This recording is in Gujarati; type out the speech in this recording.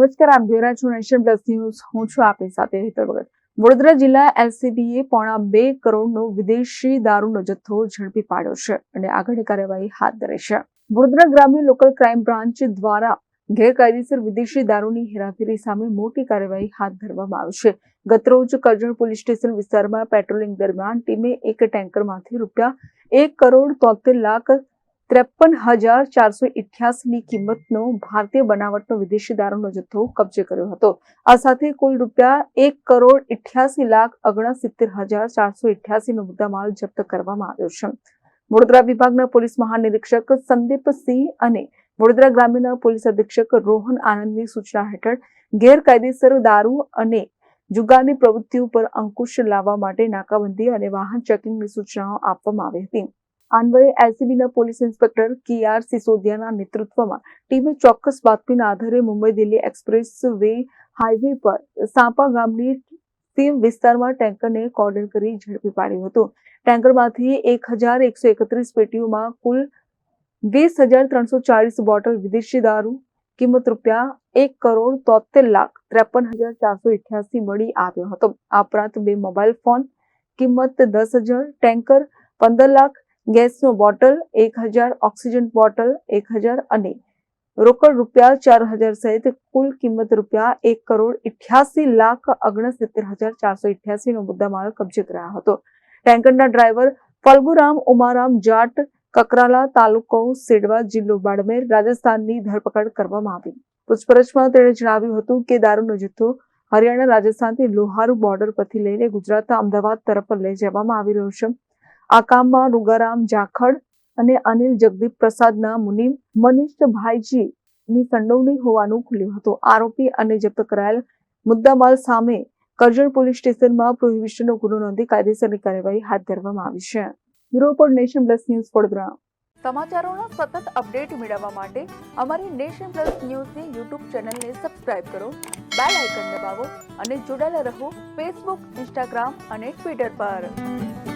નમસ્કાર, આપ જોઈ રહ્યા છો નેશન પ્લસ ન્યૂઝ. હું છું આપની સાથે હેતર ભગત. વડોદરા જિલ્લા એલસીબીએ પોણા બે કરોડનો વિદેશી દારૂનો જથ્થો ઝડપી પાડ્યો છે અને આગળની કાર્યવાહી હાથ ધરી છે. વડોદરા ગ્રામ્ય લોકલ ક્રાઇમ બ્રાન્ચ દ્વારા ગેરકાયદેસર વિદેશી દારૂની હેરાફેરી સામે મોટી કાર્યવાહી હાથ ધરવામાં આવી છે. ગતરોજ કરજણ પોલીસ સ્ટેશન વિસ્તારમાં પેટ્રોલિંગ દરમિયાન ટીમે એક ટેન્કરમાંથી રૂપિયા એક કરોડ તોતેર લાખ ત્રેપન હજાર ચારસો ઇઠ્યાસીની કિંમતનો ભારતીય બનાવટનો વિદેશી દારૂનો જથ્થો કબજે કર્યો હતો. આ સાથે કુલ રૂપિયા એક કરોડ ઇઠ્યાસી લાખ ઓગણસિત્તેર હજાર ચારસો ઇઠ્યાસીનો મુદ્દામાલ જપ્ત કરવામાં આવ્યો છે. વડોદરા વિભાગના પોલીસ મહાનિરીક્ષક સંદીપસિંહ અને વડોદરા ગ્રામ્યના પોલીસ અધિક્ષક રોહન આનંદની સૂચના હેઠળ ગેરકાયદેસર દારૂ અને જુગારની પ્રવૃત્તિઓ પર અંકુશ લાવવા માટે નાકાબંધી અને વાહન ચેકિંગની સૂચનાઓ આપવામાં આવી હતી. અન્વયે એલસીબીના પોલીસ ઇન્સ્પેક્ટર કે આર સિસોદિયાના નેતૃત્વમાં ટીમે ચોક્કસ બાતમીના આધારે Mumbai Delhi express way highway પર સાંપા ગામની સીમ વિસ્તારમાં ટેન્કરને કોર્ડન કરી ઝડપી પાડ્યું હતું. ટેન્કરમાંથી એક હજાર એકસો એકત્રીસ પેટીઓમાં કુલ વીસ હજાર ત્રણસો ચાલીસ બોટલ વિદેશી દારૂ, કિંમત રૂપિયા એક કરોડ તોતેર લાખ ત્રેપન હજાર ચારસો ઇઠ્યાસી મળી આવ્યો હતો. આ ઉપરાંત બે મોબાઈલ ફોન, કિંમત દસ હજાર, ટેન્કર પંદર લાખ ગેસનો બોટલ એક હજાર, ઓક્સિજન બોટલ એક હજાર અને રોકડ રૂપિયા ચાર હજાર સહિત કુલ કિંમત રૂપિયા એક કરોડ ઇઠ્યાસી લાખ ઓગણસિત્તેર હજાર ચારસો ઇઠ્યાસી નો મુદ્દામાલ કબજે કરાયો હતો. ટેન્કરના ડ્રાઈવર ફલ્ગુરામ ઉમારામ જાટ, કકરાલા તાલુકો સેડવા, જિલ્લો બાડમેર, રાજસ્થાનની ધરપકડ કરવામાં આવી. પૂછપરછમાં તેણે જણાવ્યું હતું કે દારૂનો જથ્થો હરિયાણા રાજસ્થાનથી લોહારુ બોર્ડર પરથી લઈને ગુજરાતના અમદાવાદ તરફ લઈ જવામાં આવી રહ્યો છે. આ કામમાં રૂગારામ, જાખડ અને અનિલ જગદીપ પ્રસાદના મુનિમ મનીષભાઈજી ની સંડોવણી હોવાનું ખુલ્યું હતું. આરોપી અને જપ્ત કરાયેલ મુદ્દામાલ સામે કરજણ પોલીસ સ્ટેશનમાં પ્રોહિબિશનનો ગુનો નોંધી કાયદેસરની કાર્યવાહી હાથ ધરવામાં આવી છે. Bureau nation plus news Vadodara. સમાચારોનો સતત અપડેટ મેળવવા માટે અમારી નેશન પ્લસ ન્યૂઝની યુટ્યુબ ચેનલને સબસ્ક્રાઇબ કરો, બેલ આઇકન દબાવો અને જોડાયેલા રહો ફેસબુક, ઇન્સ્ટાગ્રામ અને ટ્વિટર પર.